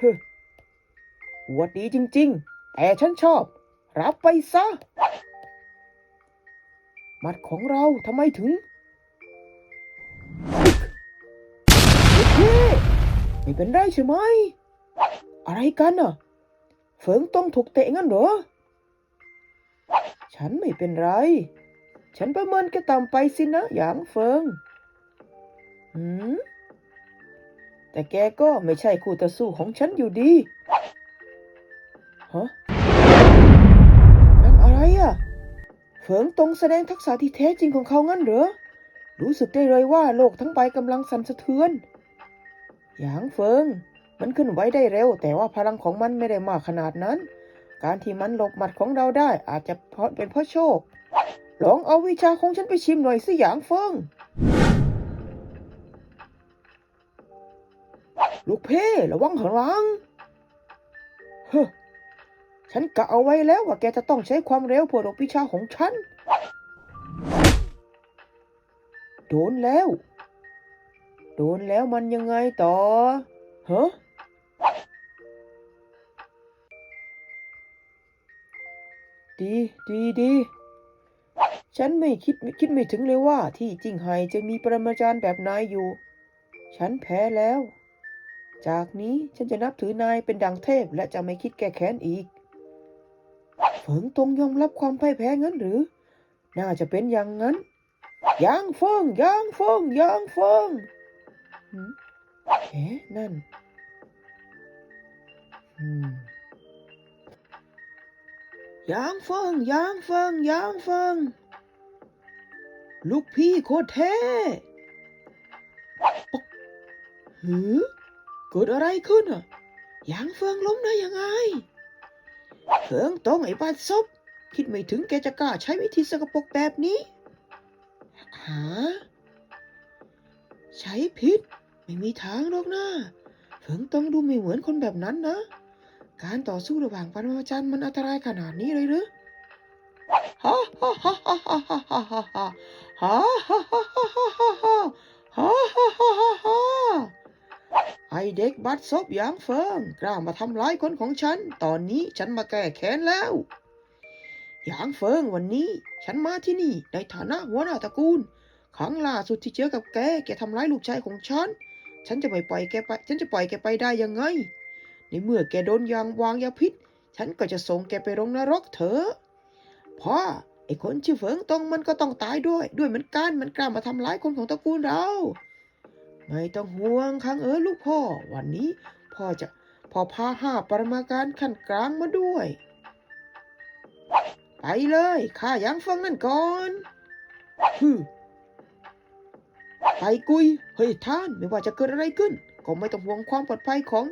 ฮึอวดดีจริง ๆ แต่ฉันชอบ รับไปซะ มัดของเราทำไมถึงโอเคไม่เป็นไรใช่ไหม อะไรกันน่ะ เฟิงต้องถูกเตะงั้นเหรอ ฉันไม่เป็นไร ฉันประเมินแกต่ำไปสินะ อย่างเฟิงหืม แต่แกก็ไม่ใช่คู่ต่อสู้ของฉันอยู่ดี ฮะ นั่นอะไรอะ เฟิงตรงแสดงทักษะที่แท้จริงของเขางั้นเหรอ รู้สึกได้เลยว่าโลกทั้งใบกำลังสั่นสะเทือน หยางเฟิง มันขึ้นไหวได้เร็ว แต่ว่าพลังของมันไม่ได้มากขนาดนั้น การที่มันหลบหมัดของเราได้ อาจจะเพราะเป็นเพราะโชค ลองเอาวิชาของฉันไปชิมหน่อยสิหยางเฟิง ลูกเพ่ระวังข้างหลังเฮ้อฉันกะเอาไว้แล้วว่าแกจะต้องใช้ความเร็วเพื่อหลบวิชาของฉัน โดนแล้ว โดนแล้วมันยังไงต่อฮะดีดีดีฉันไม่คิดคิดไม่ถึงเลยว่าที่จริงไฮจะมีปรมาจารย์แบบนายอยู่ ฉันแพ้แล้ว จากนี้ฉันจะนับถือนายเป็นดังเทพและจะไม่คิดแก้แค้นอีกเฟิงตงยอมรับความพ่ายแพ้งั้นหรือ น่าจะเป็นอย่างนั้นยางเฟิงยางเฟิงยางเฟิงเอ๊ะนั่นยางเฟิงยางเฟิงยางเฟิงลูกพี่โคตรเท่หือ เกิดอะไรขึ้นอะยางเฟืองล้มได้ยังไงเฟืองตรงไอ้บ้านซบคิดไม่ถึงแกจะกล้าใช้วิธีสกปรกแบบนี้ หา ใช้พิษไม่มีทางหรอกนะเฟืองตรงดูไม่เหมือนคนแบบนั้นนะ การต่อสู้ระหว่างปรมาจารย์มันอันตรายขนาดนี้เลยหรือฮ่าฮ่าฮ่าฮ่าฮ่าฮ่าฮ่าฮ่าฮ่าฮ่าฮ่าฮ่าฮ่าฮ่าฮ่าฮ่าฮ่าฮ่า ไอเด็กบัดซบยางเฟิงกล้ามาทำร้ายคนของฉัน ตอนนี้ฉันมาแก้แค้นแล้วยางเฟิงวันนี้ ฉันมาที่นี่ในฐานะหัวหน้าตระกูลครั้งล่าสุดที่เจอกับแกแกทำร้ายลูกชายของฉัน ฉันจะไม่ปล่อยแกไป ฉันจะปล่อยแกไปได้ยังไง ในเมื่อแกโดนยางวางยาพิษ ฉันก็จะส่งแกไปลงนรกเถอะพราะไอ้คนชื่อเฟิงตรงมันก็ต้องตายด้วย ด้วยเหมือนกันมันกล้ามาทำร้ายคนของตระกูลเรา ไม่ต้องห่วงครั้งเอ๋ยลูกพ่อ วันนี้พ่อจะพ่อพาห้าปรมาการขั้นกลางมาด้วย ไปเลยข้ายังฟังนั่นก่อนฮึไปกุย เฮ้ยท่านไม่ว่าจะเกิดอะไรขึ้น ก็ไม่ต้องห่วงความปลอดภัยของ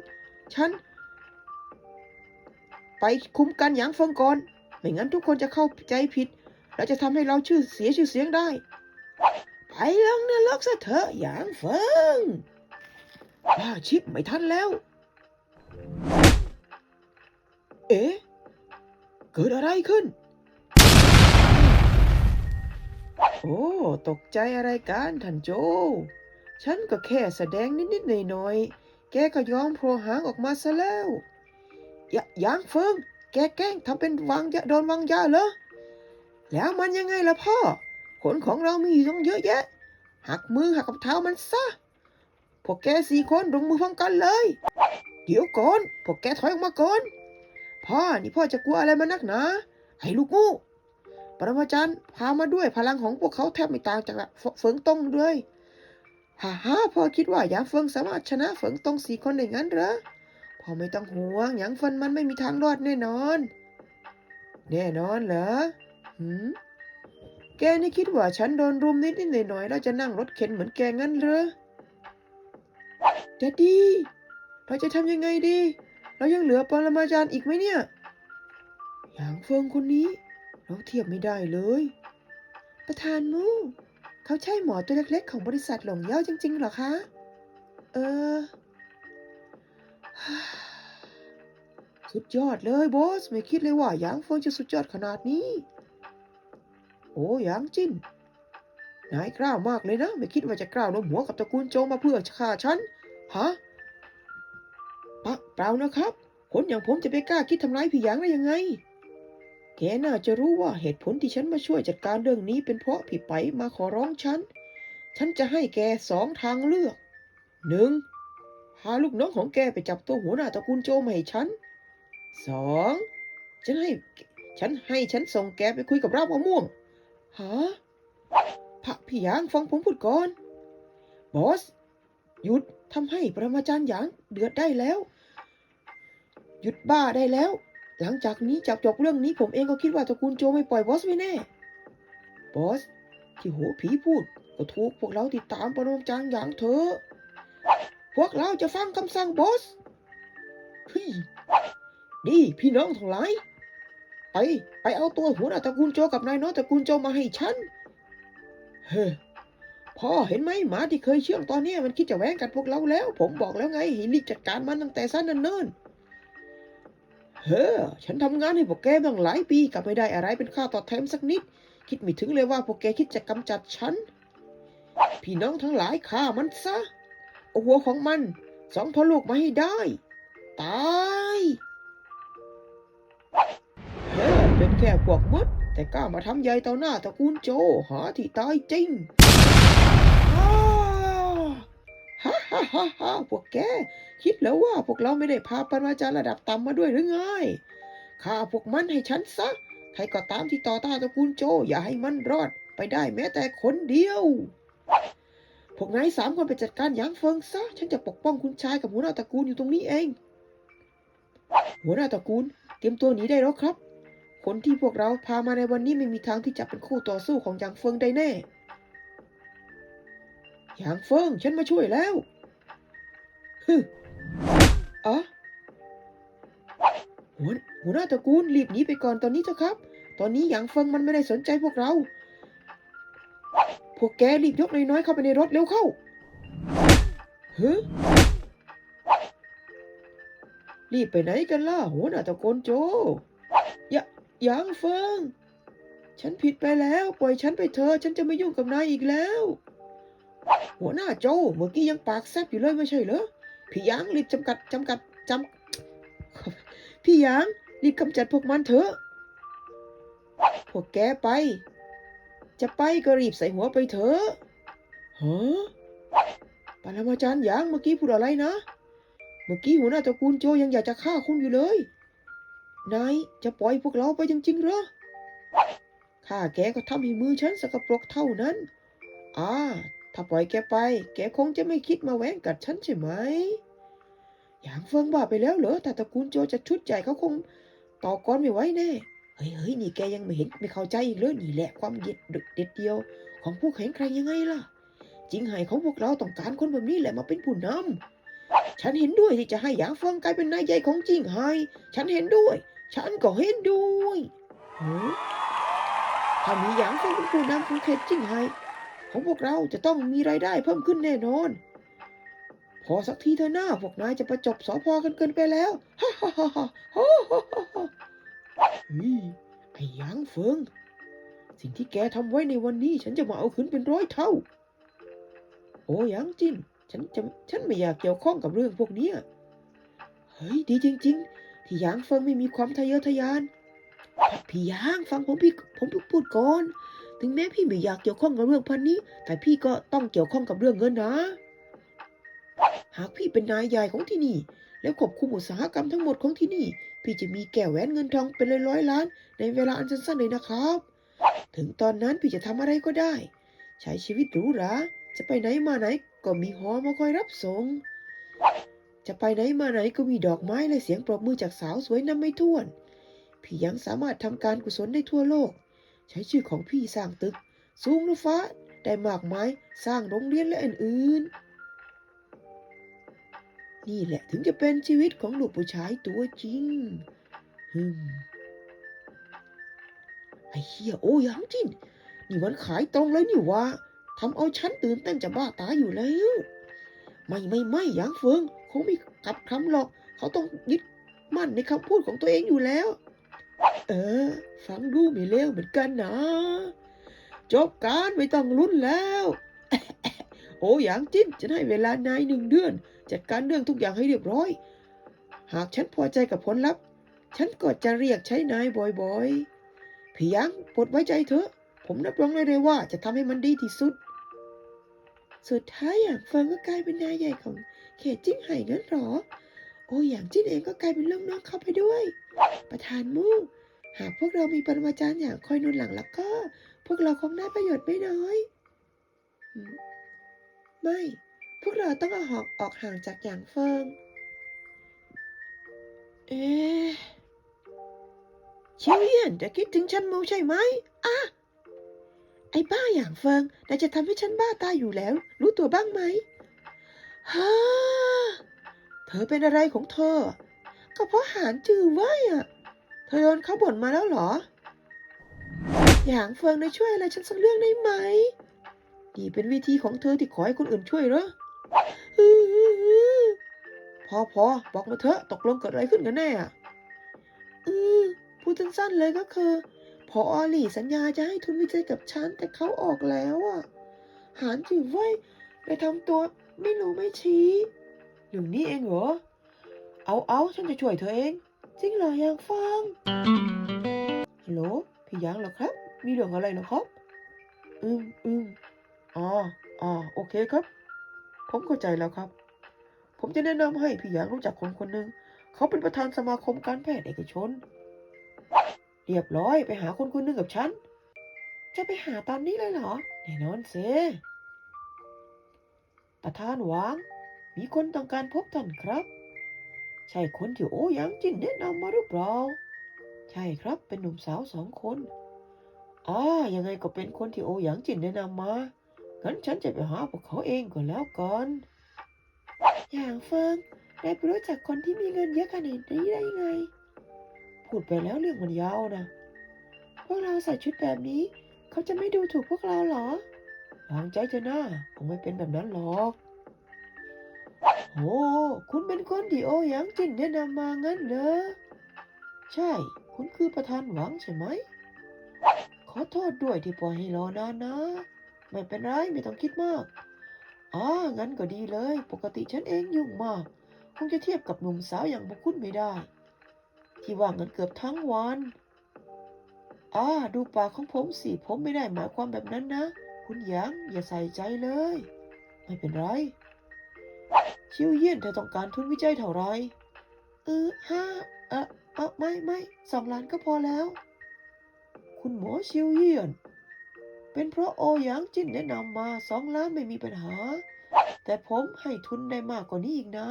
ฉัน ไปคุ้มกันหยางเฟิงก่อน ไม่งั้นทุกคนจะเข้าใจผิด และจะทำให้เราชื่อเสียชื่อเสียงได้ ลงนรกซะเถอะหยางเฟิงบ้าชิบไม่ทันแล้ว เอ๊ะ เกิดอะไรขึ้น โอ้ ตกใจอะไรกันท่านโจ ฉันก็แค่แสดงนิดๆหน่อยๆ แกก็ยอมโผล่หางออกมาซะแล้วยะหยางเฟิง แกแกล้งทำเป็นวางยาโดนวางยาเหรอ แล้วมันยังไงล่ะพ่อ ขนของเรามีอยู่ตั้งเยอะแยะ หักมือหักกับเท้ามันซะ พวกแกสี่คนลงมือพร้อมกันเลย เดี๋ยวก่อน พวกแกถอยออกมาก่อน พ่อ นี่พ่อจะกลัวอะไรมานักหนาไอ้ลูกงูปรมาจารย์พามาด้วยพลังของพวกเขาแทบไม่ต่างจากเฝเฟิงตงเลยฮ่าฮ่าพ่อคิดว่าหยางเฟิงสามารถชนะเฟิงตงสี่คนได้งั้นเหรอ พ่อไม่ต้องห่วงหยางเฟิงมันไม่มีทางรอดแน่นอน แน่นอนเหรอหืม แกนี่คิดว่าฉันโดนรุมนิดนิดหน่อยหน่อยๆแล้วจะนั่งรถเข็นเหมือนแกงั้นเหรอแดดดี้เราจะทำยังไงดี เรายังเหลือปรมาจารย์อีกไหมเนี่ยอย่างเฟิงคนนี้ เราเทียบไม่ได้เลย ประธานมูเขาใช่หมอตัวเล็กๆ ของบริษัทหลงเย่าจริงๆหรอคะ เออ สุดยอดเลยบอส ไม่คิดเลยว่าหยางเฟิงจะสุดยอดขนาดนี้ อ้ยางจิ้น นายกล้ามากเลยนะ ไม่คิดว่าจะกล้าลงหัวกับตระกูลโจมาเพื่อฆ่าฉัน ฮะปะเปล่านะครับ คนอย่างผมจะไปกล้าคิดทำร้ายพี่หยางได้ยังไง แกน่าจะรู้ว่าเหตุผลที่ฉันมาช่วยจัดการเรื่องนี้เป็นเพราะพี่ไปมาขอร้องฉัน ฉันจะให้แกสองทางเลือก หนึ่งพาลูกน้องของแกไปจับตัวหัวหน้าตระกูลโจมาให้ฉันสองฉันให้ ฉันให้ฉันส่งแกไปคุยกับรากมะม่วง ฮะพระพี่หยางฟังผมพูดก่อน บอส หยุดทำให้ปรมาจารย์หยางเดือดได้แล้ว หยุดบ้าได้แล้ว หลังจากนี้จากจบเรื่องนี้ผมเองก็คิดว่าตระกูลโจไม่ปล่อยบอสไว้แน่ บอส ที่หัวผีพูด ก็ถูกพวกเราติดตามปรมาจารย์หยางเถอะ พวกเราจะฟังคำสั่งบอสเฮ้ยดีพี่น้องทั้งหลาย ไปไปเอาตัวหัวหน้าตระกูลโจกับนายน้อยตระกูลโจมาให้ฉัน เฮ้อพ่อเห็นไหมหมาที่เคยเชื่องตอนนี้มันคิดจะแหวงกัดพวกเราแล้ว ผมบอกแล้วไงให้รีบจัดการมันตั้งแต่สั้นเนิ่นๆเฮ้อฉันทำงานให้พวกแกมาตั้งหลายปีกลับไม่ได้อะไรเป็นค่าตอบแทนสักนิด คิดไม่ถึงเลยว่าพวกแกคิดจะกำจัดฉัน พี่น้องทั้งหลายฆ่ามันซะ เอาหัวของมัน สองพ่อลูกมาให้ได้ ตาย แค่พวกมดแต่กล้ามาทำใหญ่ต่อหน้าตระกูลโจ หาที่ตายจริงฮ่าฮ่าฮ่าฮ่าพวกแก คิดแล้วว่าพวกเราไม่ได้พาปรมาจารย์ระดับต่ำมาด้วยหรือไงฆ่าพวกมันให้ฉันซะ ใครก็ตามที่ต่อต้านตระกูลโจ อย่าให้มันรอดไปได้แม้แต่คนเดียว พวกนายสามคนไปจัดการหยางเฟิงซะ ฉันจะปกป้องคุณชายกับหัวหน้าตระกูลอยู่ตรงนี้เอง หัวหน้าตระกูลเตรียมตัวหนีได้แล้วครับ คนที่พวกเราพามาในวันนี้ไม่มีทางที่จะเป็นคู่ต่อสู้ของหยางเฟิงได้แน่ หยางเฟิงฉันมาช่วยแล้วฮึอะหัวหัวหน้าตระกูลรีบหนีไปก่อนตอนนี้เถอะครับ ตอนนี้หยางเฟิงมันไม่ได้สนใจพวกเรา พวกแกรีบยกน้อยๆเข้าไปในรถเร็วเข้าเฮ้รีบไปไหนกันล่ะหัวหน้าตะโกนโจ หยางเฟิง ฉันผิดไปแล้ว ปล่อยฉันไปเถอะฉันจะไม่ยุ่งกับนายอีกแล้ว หัวหน้าโจเมื่อกี้ยังปากแซบอยู่เลยไม่ใช่เหรอ พี่หยางรีบจำกัดจำกัดจำพี่หยางรีบกำจัดพวกมันเถอะ พวกแกไป จะไปก็รีบใส่หัวไปเถอะฮะปรมาจารย์หยางเมื่อกี้พูดอะไรนะ เมื่อกี้หัวหน้าตระกูลโจยังอยากจะฆ่าคุณอยู่เลย นายจะปล่อยพวกเราไปจริงๆเหรอ ข้าแกก็ทำให้มือฉันสกปรกเท่านั้น อ่า ถ้าปล่อยแกไป แกคงจะไม่คิดมาแหวงกัดฉันใช่ไหมหยางเฟิงบ้าไปแล้วเหรอถ้าตระกูลโจจะชุดใหญ่เขาคงต่อกรไม่ไหวแน่ เฮ้ยเฮ้ยนี่แกยังไม่เห็นไม่เข้าใจอีกเลยนี่แหละความเด็ดเด็ดเดียว ของผู้แข็งแกร่งยังไงล่ะ จริงไห้ของพวกเราต้องการคนแบบนี้แหละมาเป็นผู้นำฉันเห็นด้วยที่จะให้หยางเฟิงกลายเป็นนายใหญ่ของจริงไห้ฉันเห็นด้วย ฉันก็เห็นด้วยเฮ้ยถ้ามีหยางเฟิงเป็นผู้นำของเขตจริงไห้ของพวกเราจะต้องมีรายได้เพิ่มขึ้นแน่นอน พอสักทีเถอะหน้าพวกนายจะประจบสอพอกันเกินไปแล้วฮ่าฮ่าฮ่าฮ่าฮ่าฮ่าฮ่าเฮ้ยไอ้หยางเฟิง สิ่งที่แกทำไว้ในวันนี้ ฉันจะมาเอาคืนเป็นร้อยเท่า โอ้หยางจิน ฉันจะฉันไม่อยากเกี่ยวข้องกับเรื่องพวกเนี้ยเฮ้ยดีจริง ๆ ที่หยางเฟิงไม่มีความทะเยอทะยาน พี่หยางฟังผมพี่ผมพูดก่อน ถึงแม้พี่ไม่อยากเกี่ยวข้องกับเรื่องพันนี้ แต่พี่ก็ต้องเกี่ยวข้องกับเรื่องเงินนะ หากพี่เป็นนายใหญ่ของที่นี่ แล้วควบคุมอุตสาหกรรมทั้งหมดของที่นี่ พี่จะมีแก้วแหวนเงินทองเป็นร้อยๆล้าน ในเวลาอันสั้นๆเลยนะครับ ถึงตอนนั้นพี่จะทำอะไรก็ได้ ใช้ชีวิตหรูหราจะไปไหนมาไหนก็มีหอมาคอยรับส่ง จะไปไหนมาไหนก็มีดอกไม้และเสียงปรบมือจากสาวสวยนำไม่ถ้วน พี่ยังสามารถทำการกุศลได้ทั่วโลก ใช้ชื่อของพี่สร้างตึก สูงรือฟ้าได้มากมายสร้างโรงเรียนและอื่นๆ นี่แหละถึงจะเป็นชีวิตของลูกผู้ชายตัวจริงฮึมไอ้เหี้ยโอ้ยางจินนี่มันขายตรงเลยนี่วะทำเอาฉันตื่นเต้นจะบ้าตายอยู่แล้ว ไม่ไม่ไม่ยางเฟิง คงไม่กลับคำหรอก เขาต้องยึดมั่นในคำพูดของตัวเองอยู่แล้ว เออ ฟังดูไม่เลวเหมือนกันนะ จบการไม่ต้องลุ้นแล้ว โอ้หยางจิ้นจะให้เวลานายหนึ่งเดือน จัดการเรื่องทุกอย่างให้เรียบร้อย หากฉันพอใจกับผลลัพธ์ ฉันก็จะเรียกใช้นายบ่อยๆพี่ยังปรดไว้ใจเถอะ ผมรับรองเลยเลยว่าจะทำให้มันดีที่สุด สุดท้ายอย่างเฟิงก็กลายเป็นนายใหญ่ของ เขตจิ้งไห่งั้นหรอ โอ้อย่างจิ้นเองก็กลายเป็นลูกน้องเข้าไปด้วย ประธานมู่หากพวกเรามีปรมาจารย์อย่างคอยนุนหลังแล้วก็ พวกเราคงได้ประโยชน์ไม่น้อย ไม่ พวกเราต้องเอาหอกออกห่างจากอย่างเฟิง เอ๊เชียวเยี่ยนจะคิดถึงฉันมูใช่ไหมอะไอ้บ้าอย่างเฟิงนายจะทำให้ฉันบ้าตายอยู่แล้ว รู้ตัวบ้างไหม ฮ่าเธอเป็นอะไรของเธอ ก็เพราะหานจือไว้อะเธอโดนเขาบ่นมาแล้วเหรอ อย่างเฟิงนายช่วยอะไรฉันสักเรื่องได้ไหมนี่เป็นวิธีของเธอที่ขอให้คนอื่นช่วยเหรอพอพอบอกมาเถอะตกลงเกิดอะไรขึ้นกันแน่อะอือพูดสั้นๆเลยก็คือพออหลี่สัญญาจะให้ทุนวิจัยกับฉันแต่เขาออกแล้วอะ หานจือไว้ไปทำตัว ไม่รู้ไม่ชี้ อย่างนี้เองเหรอ เอาเอาฉันจะช่วยเธอเอง จริงเหรอยังฟังฮัลโหลพี่ยังเหรอครับ มีเรื่องอะไรเหรอครับ อืมอืมอ๋ออ๋อโอเคครับ ผมเข้าใจแล้วครับ ผมจะแนะนำให้พี่ยังรู้จักคนคนหนึ่งเขาเป็นประธานสมาคมการแพทย์เอกชน เรียบร้อยไปหาคนคนหนึ่งกับฉัน จะไปหาตอนนี้เลยเหรอแน่นอนเซ ประธานหวังมีคนต้องการพบท่านครับ ใช่คนที่โอ้ยังจินแนะนำมาหรือเปล่า ใช่ครับเป็นหนุ่มสาวสองคนอ่ายังไงก็เป็นคนที่โอหยางจินแนะนำมา งั้นฉันจะไปหาพวกเขาเองก่อนแล้วกันอย่างเฟิงได้ไปรู้จักคนที่มีเงินเยอะขนาดนี้ได้ยังไง พูดไปแล้วเรื่องมันยาวนะ พวกเราใส่ชุดแบบนี้ เขาจะไม่ดูถูกพวกเราเหรอ วางใจเถอะนะคงไม่เป็นแบบนั้นหรอกโอ้คุณเป็นคนที่โอหยางจินแนะนำมางั้นเหรอ ใช่ คุณคือประธานหวังใช่ไหม ขอโทษด้วยที่ปล่อยให้รอนานนะ ไม่เป็นไรไม่ต้องคิดมากอ๋องั้นก็ดีเลย ปกติฉันเองยุ่งมาก คงจะเทียบกับหนุ่มสาวอย่างบุคคุณไม่ได้ ที่ว่างกันเกือบทั้งวันอ่าดูปากของผมสิ ผมไม่ได้หมายความแบบนั้นนะ คุณหยางอย่าใส่ใจเลย ไม่เป็นไร ชิวเยี่ยนเธอต้องการทุนวิจัยเท่าไรเออห้าเออเออไม่ไม่สองล้านก็พอแล้ว คุณหมอชิวเยี่ยน เป็นเพราะโอหยางจิ้นแนะนำมาสองล้านไม่มีปัญหา แต่ผมให้ทุนได้มากกว่านี้อีกนะ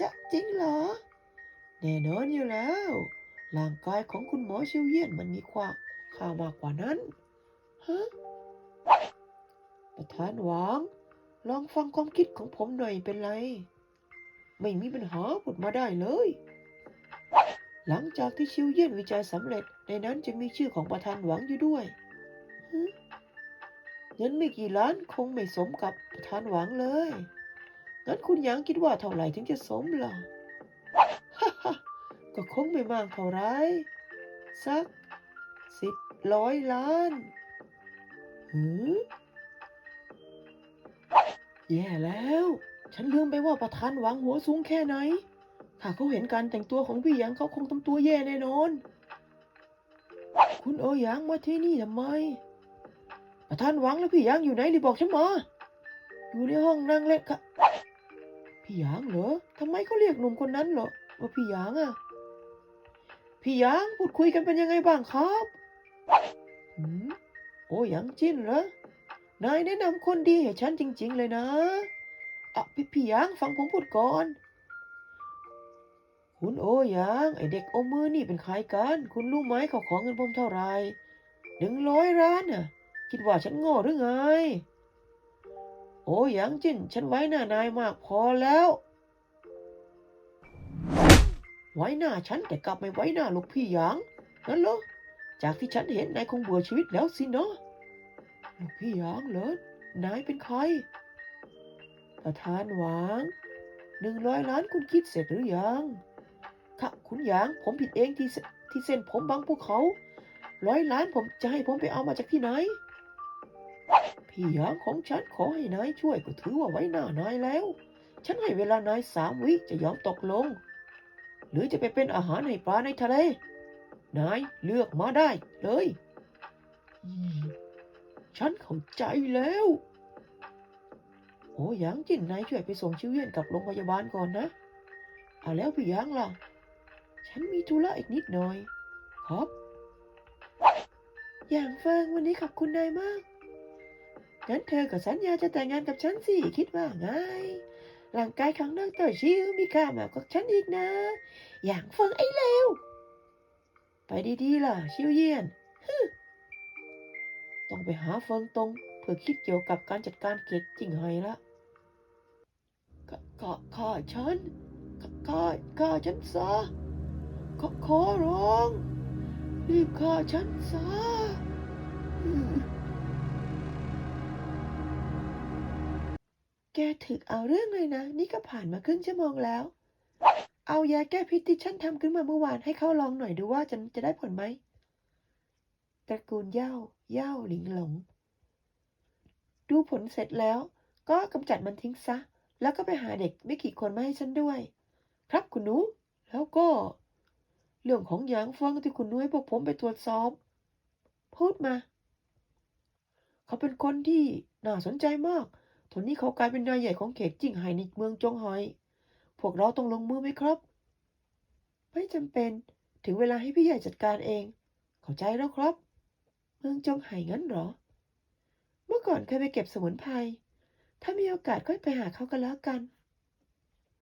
จะจริงเหรอ แน่นอนอยู่แล้วร่างกายของคุณหมอชิวเยี่ยนมันมีความค่ามากกว่านั้นฮะ ประธานหวังลองฟังความคิดของผมหน่อยเป็นไร ไม่มีปัญหาพูดมาได้เลย หลังจากที่ชิวเยี่ยนวิจัยสำเร็จ ในนั้นจะมีชื่อของประธานหวังอยู่ด้วยเงินไม่กี่ล้านคงไม่สมกับประธานหวังเลยงั้นคุณหยางคิดว่าเท่าไหร่ถึงจะสมล่ะก็คงไม่มากเท่าไรสักสิบร้อยล้าน หือแย่แล้ว ฉันลืมไปว่าประธานหวังหัวสูงแค่ไหน ถ้าเขาเห็นการแต่งตัวของพี่หยางเขาคงทำตัวแย่แน่นอน คุณโอหยางมาที่นี่ทำไม ประธานหวังแล้วพี่หยางอยู่ไหนรีบบอกฉันมา อยู่ในห้องนั่งเล่นค่ะพี่หยางเหรอทำไมเขาเรียกหนุ่มคนนั้นเหรอว่าพี่หยางอะพี่หยางพูดคุยกันเป็นยังไงบ้างครับหืม โอหยางจิ้นเหรอนายแนะนำคนดีให้ฉันจริง ๆ เลยนะอะพี่พี่ยางฟังผมพูดก่อน คุณโอหยางไอเด็กอมมือนี่เป็นใครกัน คุณรู้ไหมเขาขอเงินผมเท่าไหร่หนึ่งร้อยล้านน่ะ คิดว่าฉันโง่หรือไง โอหยางจิ้น ฉันไว้หน้านายมากพอแล้ว ไว้หน้าฉันแต่กลับไม่ไว้หน้าลูกพี่ยางนั่นเหรอ จากที่ฉันเห็นนายคงเบื่อชีวิตแล้วสินะลูกพี่หยางเหรอนายเป็นใคร ประธานหวางหนึ่งร้อยล้านคุณคิดเสร็จหรือยังค่ะคุณหยางผมผิดเองที่ที่เส้นผมบังพวกเขา ร้อยล้านผมจะให้ผมไปเอามาจากที่ไหน พี่หยางของฉันขอให้นายช่วยก็ถือว่าไว้หน้านายแล้ว ฉันให้เวลานายสามวิจะยอมตกลง หรือจะไปเป็นอาหารให้ปลาในทะเล นายเลือกมาได้เลย ฉันเข้าใจแล้ว โอ้ยางจินนายช่วยไปส่งชิวเวียนกลับโรงพยาบาลก่อนนะเอาแล้วพี่ยางล่ะ ฉันมีธุระอีกนิดหน่อย ครับ อย่างเฟิงวันนี้ขอบคุณนายมาก งั้นเธอก็สัญญาจะแต่งงานกับฉันสิ คิดว่าไงร่างกายของดรชิวมีค่ามากกว่าฉันอีกนะ อย่างเฟิงไอ้เลว ไปดีๆล่ะ ชิวเยียนฮึต้องไปหาเฟิงตงเพื่อคิดเกี่ยวกับการจัดการเกตจิงไห้ละก็ก็ข้าฉันก็ข้าข้าฉันซะขอขอร้อง รีบฆ่าฉันซะแกถึกเอาเรื่องเลยนะ นี่ก็ผ่านมาครึ่งชั่วโมงแล้ว เอายาแก้พิษที่ฉันทำขึ้นมาเมื่อวานให้เขาลองหน่อยดูว่าจะจะได้ผลไหมตระกูลเย่าเย่าหลิงหลง ดูผลเสร็จแล้ว ก็กำจัดมันทิ้งซะ แล้วก็ไปหาเด็กไม่กี่คนมาให้ฉันด้วย ครับคุณหนูแล้วก็ เรื่องของหยางเฟิงที่คุณนุ้ยพวกผมไปตรวจสอบ พูดมา เขาเป็นคนที่น่าสนใจมากตอนนี้เขากลายเป็นนายใหญ่ของเขตจิงไห่ในเมืองจงไห่ พวกเราต้องลงมือไหมครับ ไม่จำเป็นถึงเวลาให้พี่ใหญ่จัดการเอง เข้าใจแล้วครับ เมืองจงไห่งั้นหรอ เมื่อก่อนเคยไปเก็บสมุนไพรถ้ามีโอกาสก็ไปหาเขากันแล้วกัน